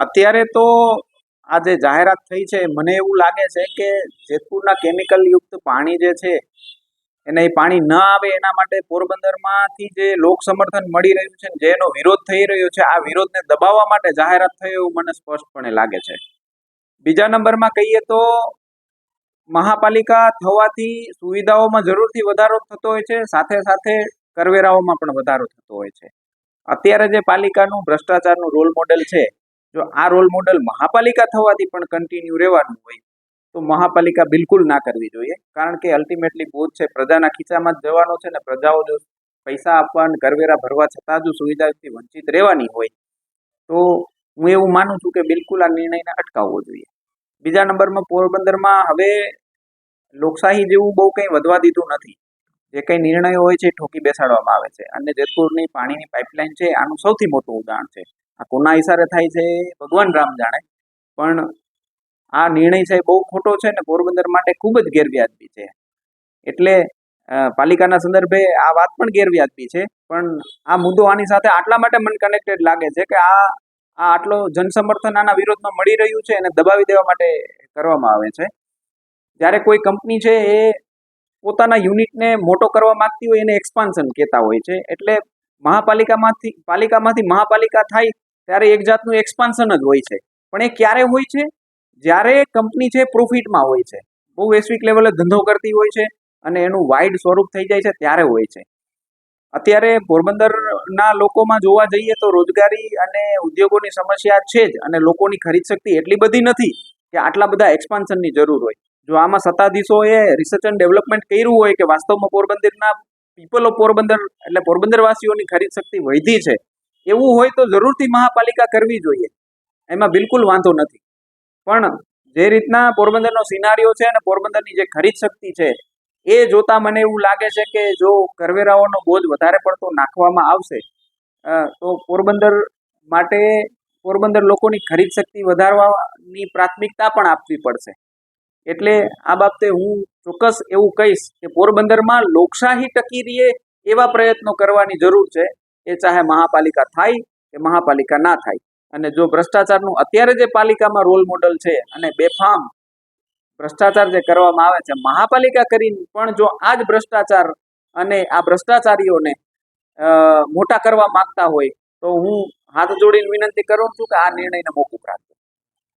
અત્યારે તો આ જે જાહેરાત થઈ છે, મને એવું લાગે છે કે જેતપુરના કેમિકલ યુક્ત પાણી જે છે, એને એ પાણી ન આવે એના માટે પોરબંદરમાંથી જે લોક સમર્થન મળી રહ્યું છે જેનો વિરોધ થઈ રહ્યો છે, આ વિરોધને દબાવવા માટે જાહેરાત થઈ એવું મને સ્પષ્ટપણે લાગે છે. બીજા નંબરમાં કહીએ તો મહાપાલિકા થવાથી સુવિધાઓમાં જરૂરથી વધારો થતો હોય છે, સાથે સાથે કરવેરાઓમાં પણ વધારો થતો હોય છે. અત્યારે જે પાલિકાનું ભ્રષ્ટાચારનું રોલ મોડેલ છે જો આ રોલ મોડલ મહાપાલિકા થવાથી પણ કન્ટિન્યુ રહેવાનું હોય, તો મહાપાલિકા બિલકુલ ના કરવી જોઈએ. કારણ કે અલ્ટિમેટલી બોધ છે, પ્રજાના ખિસ્સામાં જ જવાનો છે ને પ્રજાઓ જો પૈસા આપવા અને કરવેરા ભરવા છતાં જો સુવિધાથી વંચિત રહેવાની હોય, તો હું એવું માનું છું કે બિલકુલ આ નિર્ણયને અટકાવવો જોઈએ. બીજા નંબરમાં પોરબંદરમાં હવે લોકશાહી જેવું બહુ કંઈ વધવા દીધું નથી. જે કંઈ નિર્ણયો હોય છે ઠોકી બેસાડવામાં આવે છે. અને જેતપુરની પાણીની પાઇપલાઇન છે, આનું સૌથી મોટું ઉદાહરણ છે. આ કોના ઇશારે થાય છે ભગવાન રામ જાણે. પણ આ નિર્ણય એ બહુ ખોટો છે ને પોરબંદર માટે ખૂબ જ ગેરવ્યાજબી છે. એટલે પાલિકાના સંદર્ભે આ વાત પણ ગેરવ્યાજબી છે. પણ આ મુદ્દો આની સાથે આટલા માટે મન કનેક્ટેડ લાગે છે કે આ આ આટલો જનસમર્થન આના વિરોધમાં મળી રહ્યું છે અને દબાવી દેવા માટે કરવામાં આવે છે. જ્યારે કોઈ કંપની છે એ પોતાના યુનિટને મોટો કરવા માંગતી હોય એને એક્સપાન્શન કહેતા હોય છે. એટલે મહાપાલિકામાંથી, પાલિકામાંથી મહાપાલિકા થાય ત્યારે એક જાતનું એક્સપાન્શન જ હોય છે. પણ એ ક્યારે હોય છે? જ્યારે કંપની છે પ્રોફિટમાં હોય છે. બહુ વૈશ્વિક લેવલે ધંધો કરતી હોય છે અને એનું વાઇડ સ્વરૂપ થઈ જાય છે ત્યારે હોય છે. અત્યારે પોરબંદરના લોકોમાં જોવા જઈએ તો રોજગારી અને ઉદ્યોગોની સમસ્યા છે જ અને લોકોની ખરીદ શક્તિ એટલી બધી નથી કે આટલા બધા એક્સપાન્શનની જરૂર હોય. જો આમાં સત્તાધીશોએ રિસર્ચ એન્ડ ડેવલપમેન્ટ કર્યું હોય કે વાસ્તવમાં પોરબંદરના પીપલ ઓફ પોરબંદર, એટલે પોરબંદરવાસીઓની ખરીદ શક્તિ વધી છે, એવું હોય તો જરૂરથી મહાપાલિકા કરવી જોઈએ. એમાં બિલકુલ વાંધો નથી. પણ જે રીતના પોરબંદરનો સિનારીઓ છે અને પોરબંદરની જે ખરીદ શક્તિ છે, એ જોતા મને એવું લાગે છે કે જો કરવેરાઓનો બોજ વધારે પડતો નાખવામાં આવશે તો પોરબંદર માટે પોરબંદર લોકોની ખરીદ શક્તિ વધારવાની પ્રાથમિકતા પણ આપવી પડશે. એટલે આ બાબતે હું ચોક્કસ એવું કહીશ કે પોરબંદરમાં લોકશાહી ટકી રહે એવા પ્રયત્નો કરવાની જરૂર છે, એ ચાહે મહાપાલિકા થાય કે મહાપાલિકા ના થાય. અને જો ભ્રષ્ટાચારનું અત્યારે જે પાલિકામાં રોલ મોડલ છે અને બેફામ ભ્રષ્ટાચાર જે કરવામાં આવે છે, મહાપાલિકા કરીને પણ જો આ જ ભ્રષ્ટાચાર અને આ ભ્રષ્ટાચારીઓને મોટા કરવા માંગતા હોય, તો હું હાથ જોડીને વિનંતી કરું છું કે આ નિર્ણયને મોકૂફ રાખજો.